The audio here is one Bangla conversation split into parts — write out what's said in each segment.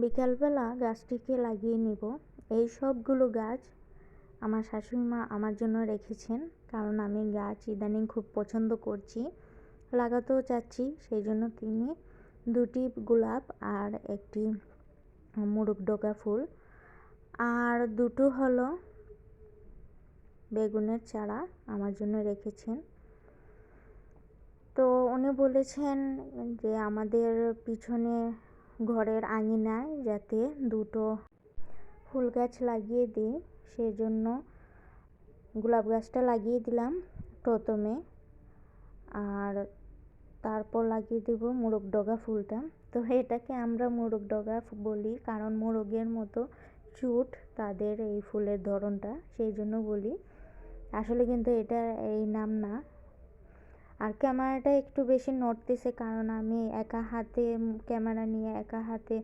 বিকালবেলা গাছটিকে লাগিয়ে নিব। এই সবগুলো গাছ আমার শাশুড়ি মা আমার জন্য রেখেছেন, কারণ আমি গাছ ইদানিং খুব পছন্দ করছি। লাগাতেও চাচ্ছি সেই জন্য তিনি দুটি গোলাপ আর একটি মুরুগ ডোকা ফুল। আর দুটো হলো বেগুনের চারা আমার জন্য রেখেছেন। তো উনি বলেছেন যে আমাদের পিছনে ঘরের আঙিনায় যাতে দুটো ফুল গাছ লাগিয়ে দিই সেই জন্য গোলাপ গাছটা লাগিয়ে দিলাম প্রথমে। আর তারপর লাগিয়ে দেবো মোরগ ডগা ফুলটা। তো এটাকে আমরা মোরগ ডগা বলি, কারণ মোরগের মতো চুট তাদের এই ফুলের ধরনটা, সেই জন্য বলি। আসলে কিন্তু এটা এই নাম না। আর ক্যামেরাটা একটু বেশি নড়তেছে কারণ আমি একা হাতে ক্যামেরা নিয়ে একা হাতে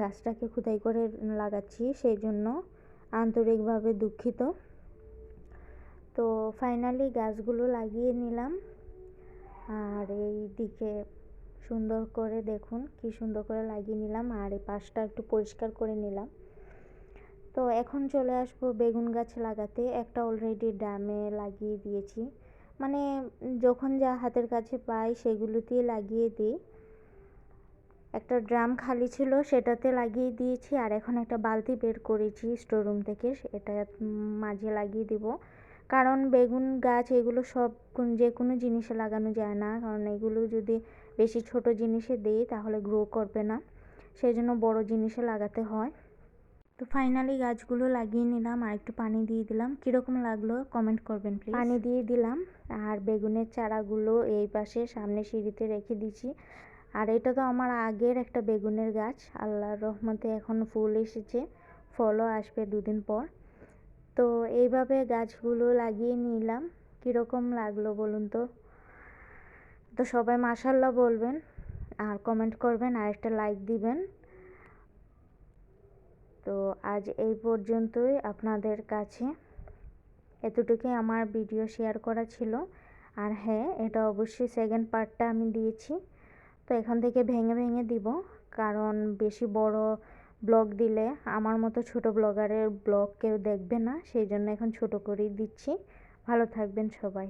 গাছটাকে খুদাই করে লাগাচ্ছি সেই জন্য আন্তরিকভাবে দুঃখিত। তো ফাইনালি গাছগুলো লাগিয়ে নিলাম। আর এই দিকে সুন্দর করে দেখুন কি সুন্দর করে লাগিয়ে নিলাম আর এই পাশটা একটু পরিষ্কার করে নিলাম। তো এখন চলে আসব বেগুন গাছ লাগাতে। একটা অলরেডি ড্রামে লাগিয়ে দিয়েছি। মানে যখন যা হাতের কাছে পাই সেগুলোতেই লাগিয়ে দিই। একটা ড্রাম খালি ছিল সেটাতে লাগিয়ে দিয়েছি আর এখন একটা বালতি বের করেছি স্টোররুম থেকে এটা মাঝে লাগিয়ে দিব। কারণ বেগুন গাছ এগুলো সব যে কোনো জিনিসে লাগানো যায় না। কারণ এগুলো যদি বেশি ছোট জিনিসে দিই তাহলে গ্রো করবে না। সেই জন্য বড় জিনিসে লাগাতে হয়। তো ফাইনালি গাছগুলো লাগিয়ে নিলাম আর একটু পানি দিয়ে দিলাম। কীরকম লাগল কমেন্ট করবেন প্লিজ পানি দিয়ে দিলাম আর বেগুনের চারাগুলো এই পাশে সামনে সিঁড়িতে রেখে দিচ্ছি আর এটা তো আমার আগের একটা বেগুনের গাছ, আল্লাহর রহমতে এখন ফুল এসেছে, ফলও আসবে দুদিন পর। তো এইভাবে গাছগুলো লাগিয়ে নিলাম, কীরকম লাগল বলুন তো? তো সবাই মাসাল্লাহ বলবেন, আর কমেন্ট করবেন আর একটা লাইক দিবেন। তো আজ এই পর্যন্তই আপনাদের কাছে। এতটুকুই আমার ভিডিও শেয়ার করা ছিল। আর হ্যাঁ এটা অবশ্যই সেকেন্ড পার্টটা আমি দিয়েছি। তো এখান থেকে ভেঙে ভেঙে দিব। কারণ বেশি বড় ব্লগ দিলে আমার মতো ছোট ব্লগারের ব্লগ কেউ দেখবে না। সেই জন্য এখন ছোট করেই দিচ্ছি। ভালো থাকবেন সবাই।